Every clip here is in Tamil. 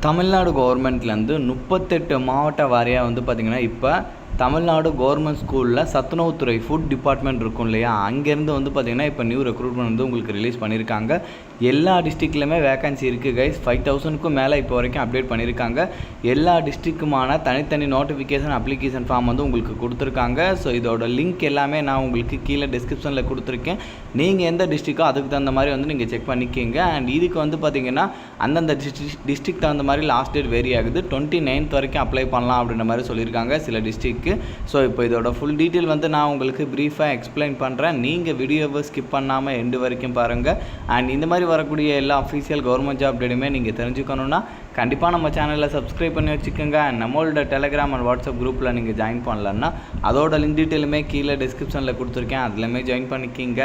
தமிழ்நாடு கவர்மெண்ட்லேருந்து முப்பத்தெட்டு மாவட்ட வாரியாக வந்து பார்த்திங்கன்னா இப்போ தமிழ்நாடு கவர்மெண்ட் ஸ்கூலில் சத்துணவுத்துறை ஃபுட் டிபார்ட்மெண்ட் இருக்கும் இல்லையா? அங்கேருந்து வந்து பார்த்திங்கன்னா இப்போ நியூ ரெக்ரூட்மெண்ட் வந்து உங்களுக்கு ரிலீஸ் பண்ணியிருக்காங்க. எல்லா டிஸ்ட்ரிக்ட்லையுமே வேகன்சி இருக்குது கைஸ் ஃபைவ் தௌசண்ட்க்கும் மேலே இப்போ வரைக்கும் அப்டேட் பண்ணியிருக்காங்க. எல்லா டிஸ்ட்ரிக்குமான தனித்தனி நோட்டிஃபிகேஷன் அப்ளிகேஷன் ஃபார்ம் வந்து உங்களுக்கு கொடுத்துருக்காங்க. ஸோ இதோட லிங்க் எல்லாமே நான் உங்களுக்கு கீழே டிஸ்கிரிப்ஷனில் கொடுத்துருக்கேன். நீங்கள் எந்த டிஸ்ட்ரிக்கோ அதுக்கு தகுந்த மாதிரி வந்து நீங்கள் செக் பண்ணிக்கிங்க. அண்ட் இதுக்கு வந்து பார்த்தீங்கன்னா அந்தந்த டிஸ்ட்ரிக் டிஸ்ட்ரிக் தகுந்த மாதிரி லாஸ்ட் டேட் வேரி ஆகுது. டுவெண்ட்டி நைன்த் வரைக்கும் அப்ளை பண்ணலாம் அப்படின்ற மாதிரி சொல்லியிருக்காங்க. சில இருக்குது ஸோ இப்போ இதோட ஃபுல் டீட்டெயில் வந்து நான் உங்களுக்கு ப்ரீஃபாக எக்ஸ்பிளைன் பண்ணுறேன் நீங்கள் வீடியோவை ஸ்கிப் பண்ணாமல் எண்டு வரைக்கும் பாருங்கள் அண்ட் இந்த மாதிரி வரக்கூடிய எல்லா அஃபீஷியல் கவர்மெண்ட் ஜாப் டேட்டுமே நீங்கள் தெரிஞ்சுக்கணுன்னா கண்டிப்பாக நம்ம சேனலில் சப்ஸ்கிரைப் பண்ணி வச்சுக்கோங்க. அண்ட் நம்மளோட டெலகிராம் அண்ட் வாட்ஸ்அப் குரூப்பில் நீங்கள் ஜாயின் பண்ணலன்னா அதோட லிங்க் டீட்டெயிலுமே கீழே டிஸ்கிரிப்ஷனில் கொடுத்துருக்கேன். அதுலேயுமே ஜாயின் பண்ணிக்கிங்க.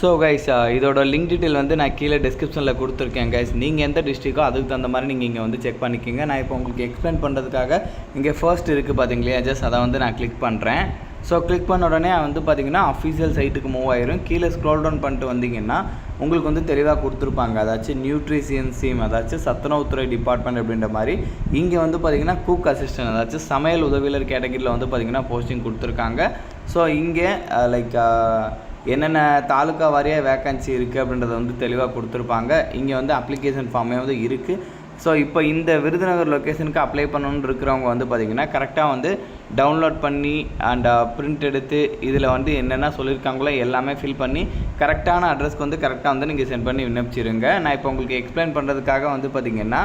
ஸோ கைஸ் uh, இதோட லிங்க் டீட்டெயில் வந்து நான் கீழே டிஸ்கிரிப்ஷனில் கொடுத்துருக்கேன் கைஸ் நீங்கள் எந்த டிஸ்ட்ரிக்கோ அதுக்கு தகுந்த மாதிரி நீங்கள் இங்கே வந்து செக் பண்ணிக்கோங்க. நான் இப்போ உங்களுக்கு எக்ஸ்பிளைன் பண்ணுறதுக்காக இங்கே ஃபர்ஸ்ட் இருக்குது பார்த்தீங்களா ஜஸ்ட் அதை வந்து நான் கிளிக் பண்ணுறேன் ஸோ கிளிக் பண்ண உடனே வந்து பார்த்தீங்கன்னா அஃபீஷியல் சைட்டுக்கு மூவ் ஆயிரும். கீழே ஸ்க்ரோல் டவுன் பண்ணிட்டு வந்தீங்கன்னா உங்களுக்கு வந்து தெளிவாக கொடுத்துருப்பாங்க. அதாச்சும் நியூட்ரிஷியன் சீம் அதாச்சும் சத்துணவுத்துறை டிபார்ட்மெண்ட் அப்படின்ற மாதிரி. இங்கே வந்து பார்த்தீங்கன்னா குக் அசிஸ்டன்ட் அதாச்சும் சமையல் உதவியாளர் கேட்டகரியில் வந்து பார்த்தீங்கன்னா போஸ்டிங் கொடுத்துருக்காங்க. ஸோ இங்கே லைக் uh, uh, என்னென்ன தாலுக்கா வாரியாக வேக்கன்சி இருக்குது அப்படின்றத வந்து தெளிவாக கொடுத்துருப்பாங்க. இங்கே வந்து அப்ளிகேஷன் ஃபார்மே வந்து இருக்குது ஸோ இப்போ இந்த விருதுநகர் லொக்கேஷனுக்கு அப்ளை பண்ணணுன்னு இருக்கிறவங்க வந்து பார்த்திங்கன்னா கரெக்டாக வந்து டவுன்லோட் பண்ணி அண்ட் பிரிண்ட் uh, எடுத்து இதில் வந்து என்னென்ன சொல்லியிருக்காங்களோ எல்லாமே ஃபில் பண்ணி கரெக்டான அட்ரஸ்க்கு வந்து கரெக்டாக வந்து நீங்கள் சென்ட் பண்ணி விண்ணப்பிச்சிருங்க. நான் இப்போ உங்களுக்கு எக்ஸ்பிளைன் பண்ணுறதுக்காக வந்து பார்த்திங்கன்னா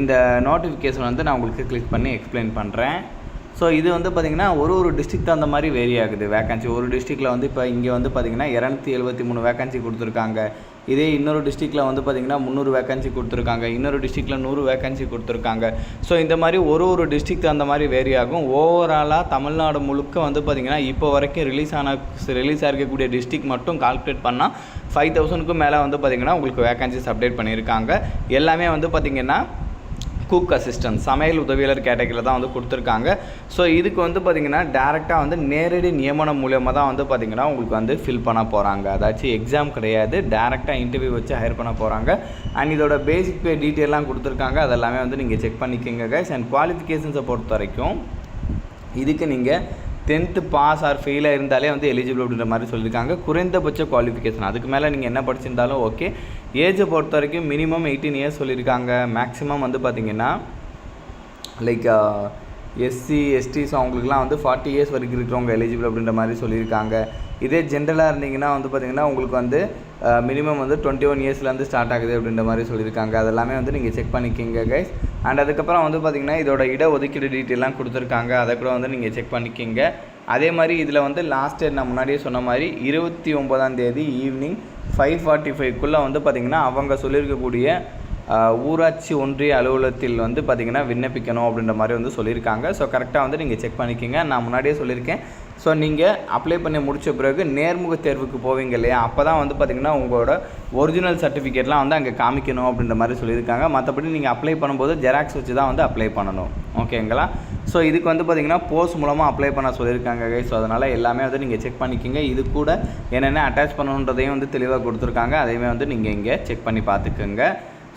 இந்த நோட்டிஃபிகேஷன் வந்து நான் உங்களுக்கு கிளிக் பண்ணி எக்ஸ்பிளைன் பண்ணுறேன் ஸோ இது வந்து பார்த்திங்கன்னா ஒரு ஒரு டிஸ்ட்ரிக் தகுந்த மாதிரி வேரி ஆகுது. வேக்கன்சி ஒரு டிஸ்ட்ரிக்டில் வந்து இப்போ இங்கே வந்து பார்த்திங்கன்னா இரநூத்தி எழுபத்தி மூணு வேக்கன்சி கொடுத்துருக்காங்க. இதே இன்னொரு டிஸ்ட்ரிக்டில் வந்து பார்த்திங்கன்னா முந்நூறு வேக்கன்சி கொடுத்துருக்காங்க. இன்னொரு டிஸ்ட்ரிக்டில் நூறு வேக்கன்சி கொடுத்துருக்காங்க. ஸோ இந்த மாதிரி ஒரு ஒரு டிஸ்ட்ரிக் தகுந்த மாதிரி வேரி ஆகும். ஓவராலாக தமிழ்நாடு முழுக்க வந்து பார்த்திங்கன்னா இப்போ வரைக்கும் ரிலீஸ் ஆன ரிலீஸ் ஆகிருக்கக்கூடிய டிஸ்ட்ரிக் மட்டும் கால்குலேட் பண்ணால் ஃபைவ் தௌசண்ட்க்கும் மேலே வந்து பார்த்திங்கன்னா உங்களுக்கு வேக்கன்சிஸ் அப்டேட் பண்ணியிருக்காங்க எல்லாமே வந்து பார்த்திங்கன்னா குக் அசிஸ்டன்ட் சமையல் உதவியாளர் கேட்டகரியில் தான் வந்து கொடுத்துருக்காங்க. ஸோ இதுக்கு வந்து பார்த்திங்கன்னா டேரெக்டாக வந்து நேரடி நியமனம் மூலியமாக தான் வந்து பார்த்திங்கன்னா உங்களுக்கு வந்து ஃபில் பண்ண போகிறாங்க அதாச்சும் எக்ஸாம் கிடையாது. டேரெக்டாக இன்டர்வியூ வச்சு ஹையர் பண்ண போகிறாங்க அண்ட் இதோட பேசிக் பே டீட்டெயிலாம் கொடுத்துருக்காங்க. அதெல்லாமே வந்து நீங்கள் செக் பண்ணிக்கோங்க கைஸ் அண்ட் குவாலிஃபிகேஷன்ஸை பொறுத்த வரைக்கும் இதுக்கு நீங்கள் டென்த்து பாஸ் ஆர் ஃபெயிலாக இருந்தாலே வந்து எலிஜிபிள் அப்படின்ற மாதிரி சொல்லியிருக்காங்க. குறைந்தபட்ச குவாலிஃபிகேஷன் அதுக்கு மேலே நீங்கள் என்ன படிச்சிருந்தாலும் ஓகே ஏஜை பொறுத்த வரைக்கும் மினிமம் எயிட்டீன் இயர்ஸ் சொல்லியிருக்காங்க. மேக்ஸிமம் வந்து பார்த்திங்கன்னா லைக் எஸ்சி எஸ்டிஸ் அவங்களுக்குலாம் வந்து ஃபார்ட்டி இயர்ஸ் வரைக்கும் இருக்கிறவங்க எலிஜிபிள் அப்படின்ற மாதிரி சொல்லியிருக்காங்க. இதே ஜென்ரலாக இருந்தீங்கன்னா வந்து பார்த்திங்கன்னா உங்களுக்கு வந்து மினிமம் வந்து டுவெண்ட்டி ஒன் இயர்ஸ்லேருந்து ஸ்டார்ட் ஆகுது அப்படின்ற மாதிரி சொல்லியிருக்காங்க. அதெல்லாமே வந்து நீங்கள் செக் பண்ணிக்கிங்க கைஸ் அண்ட் அதுக்கப்புறம் வந்து பார்த்திங்கன்னா இதோட இட ஒதுக்கீடு டீட்டெயிலாம் கொடுத்துருக்காங்க. அதை கூட வந்து நீங்கள் செக் பண்ணிக்கிங்க. அதே மாதிரி இதில் வந்து லாஸ்ட் இயர் நான் முன்னாடியே சொன்ன மாதிரி இருபத்தி ஒம்பதாம் தேதி ஈவினிங் ஃபைவ் ஃபார்ட்டி ஃபைவ்க்குள்ளே வந்து பார்த்திங்கன்னா அவங்க சொல்லியிருக்கக்கூடிய ஊராட்சி ஒன்றிய அலுவலகத்தில் வந்து பார்த்திங்கன்னா விண்ணப்பிக்கணும் அப்படின்ற மாதிரி வந்து சொல்லியிருக்காங்க. ஸோ கரெக்டாக வந்து நீங்கள் செக் பண்ணிக்கோங்க. நான் முன்னாடியே சொல்லியிருக்கேன். ஸோ நீங்கள் அப்ளை பண்ணி முடித்த பிறகு நேர்முக தேர்வுக்கு போவீங்க இல்லையா? அப்போ தான் வந்து பார்த்திங்கன்னா உங்களோட ஒரிஜினல் சர்டிஃபிகேட்லாம் வந்து அங்கே காமிக்கணும் அப்படின்ற மாதிரி சொல்லியிருக்காங்க. மற்றபடி நீங்கள் அப்ளை பண்ணும்போது ஜெராக்ஸ் வச்சு தான் வந்து அப்ளை பண்ணணும். ஓகேங்களா ஸோ இதுக்கு வந்து பார்த்திங்கன்னா போஸ்ட் மூலமாக அப்ளை பண்ண சொல்லியிருக்காங்க ஸோ அதனால் எல்லாமே வந்து நீங்கள் செக் பண்ணிக்கோங்க. இது கூட என்னென்ன அட்டாச் பண்ணணுன்றதையும் வந்து தெளிவாக கொடுத்துருக்காங்க. அதையுமே வந்து நீங்கள் இங்கே செக் பண்ணி பார்த்துக்கோங்க.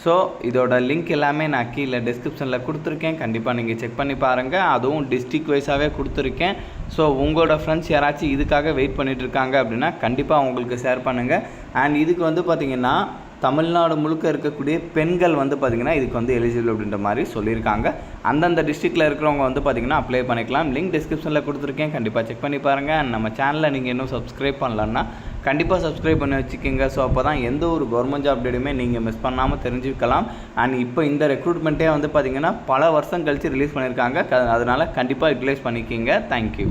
ஸோ இதோட லிங்க் எல்லாமே நான் கீழே டிஸ்கிரிப்ஷனில் கொடுத்துருக்கேன். கண்டிப்பாக நீங்கள் செக் பண்ணி பாருங்கள் அதுவும் டிஸ்ட்ரிக் வைஸாகவே கொடுத்துருக்கேன். ஸோ உங்களோட ஃப்ரெண்ட்ஸ் யாராச்சும் இதுக்காக வெயிட் பண்ணிகிட்டு இருக்காங்க அப்படின்னா கண்டிப்பாக உங்களுக்கு ஷேர் பண்ணுங்கள் அண்ட் இதுக்கு வந்து பார்த்திங்கன்னா தமிழ்நாடு முழுக்க இருக்கக்கூடிய பெண்கள் வந்து பார்த்திங்கன்னா இதுக்கு வந்து எலிஜிபிள் அப்படின்ற மாதிரி சொல்லியிருக்காங்க. அந்தந்த டிஸ்ட்ரிக்டில் இருக்கிறவங்க வந்து பார்த்திங்கன்னா அப்ளை பண்ணிக்கலாம். லிங்க் டிஸ்கிரிப்ஷனில் கொடுத்துருக்கேன். கண்டிப்பாக செக் பண்ணி பாருங்கள் அண்ட் நம்ம சேனலில் நீங்கள் இன்னும் சப்ஸ்கிரைப் பண்ணலன்னா கண்டிப்பாக சப்ஸ்கிரைப் பண்ணி வச்சுக்கோங்க. ஸோ அப்போ தான் எந்த ஒரு கவர்மெண்ட் ஜாப் டேட்டுமே நீங்கள் மிஸ் பண்ணாமல் தெரிஞ்சுக்கலாம். அண்ட் இப்போ இந்த ரெக்ரூட்மெண்ட்டே வந்து பார்த்திங்கன்னா பல வருஷம் கழித்து ரிலீஸ் பண்ணியிருக்காங்க அதனால் கண்டிப்பாக யூட்டிலைஸ் பண்ணிக்கோங்க. தேங்க்யூ